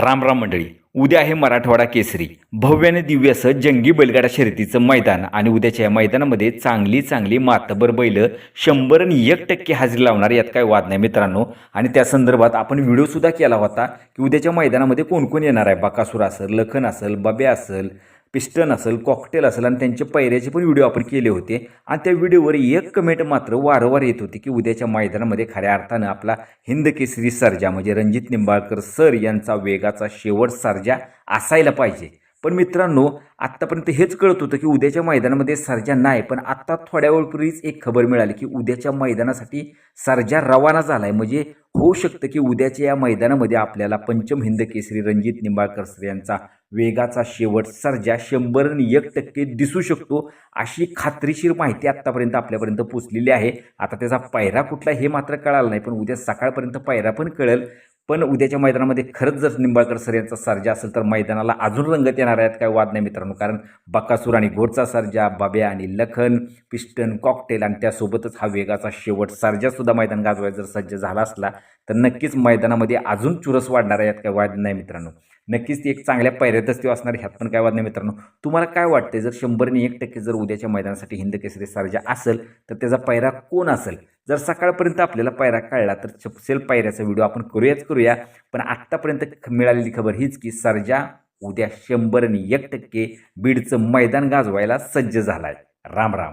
राम राम मंडळी उद्या आहे मराठवाडा केसरी. भव्याने दिव्य असं जंगी बैलगाडा शर्यतीचं मैदान आणि उद्याच्या या मैदानामध्ये चांगली चांगली मातबर बैल शंभर आणि एक टक्के हजेरी लावणार यात काय वाद नाही मित्रांनो. आणि त्या संदर्भात आपण व्हिडिओसुद्धा केला होता की उद्याच्या मैदानामध्ये कोण कोण येणार आहे? बाकासूर असेल लखन असेल बब्या असेल पिस्टन असेल कॉकटेल असेल आणि त्यांचे पैऱ्याचे पण व्हिडिओ आपण केले होते. आणि त्या व्हिडिओवर एक कमेंट मात्र वारंवार येत होती की उद्याच्या मैदानामध्ये खऱ्या अर्थानं आपला हिंद केसरी सर्जा म्हणजे रणजित निंबाळकर सर यांचा वेगाचा शेवट सर्जा असायला पाहिजे. पण मित्रांनो आत्तापर्यंत हेच कळत होतं की उद्याच्या मैदानामध्ये सर्जा नाही पण आत्ता थोड्या वेळपूर्वीच एक खबर मिळाली की उद्याच्या मैदानासाठी सर्जा रवाना झाला आहे म्हणजे होऊ शकतं की उद्याच्या या मैदानामध्ये आपल्याला पंचम हिंद केसरी रणजित निंबाळकर सर यांचा वेगाचा शेवट सर्जा शंभर आणि एक टक्के दिसू शकतो अशी खात्रीशीर माहिती आत्तापर्यंत आपल्यापर्यंत पोचलेली आहे. आता त्याचा पायरा कुठला हे मात्र कळालं नाही पण उद्या सकाळपर्यंत पायरा पण कळेल. पण उद्याच्या मैदानामध्ये खरंच जर निंबाळकर सर यांचा सर्जा असेल तर मैदानाला अजून रंगत येणार आहेत काय वाद नाही मित्रांनो. कारण बकासूर आणि घोडचा सर्जा बाब्या आणि लखन पिस्टन कॉकटेल आणि त्यासोबतच हा वेगाचा शेवट सर्जासुद्धा मैदान गाजवायचा जर सज्ज झाला असला तर नक्कीच मैदानामध्ये अजून चुरस वाढणार आहेत काय वाद नाही मित्रांनो. नक्कीच ती एक चांगल्या पायऱ्यातच ती असणार ह्यात पण काय वाद नाही मित्रांनो. तुम्हाला काय वाटते जर शंभरने एक टक्के जर उद्याच्या मैदानासाठी हिंद केसरी सर्जा असेल तर त्याचा पायरा कोण असेल? जर सकाळपर्यंत आपल्याला पायरा कळला तर चपसेल पायऱ्याचा व्हिडिओ आपण करूयाच करूया. पण आत्तापर्यंत ख- मिळालेली खबर हीच की सर्जा उद्या शंभर आणि एक टक्के बीडचं मैदान गाजवायला सज्ज झालाय. राम राम.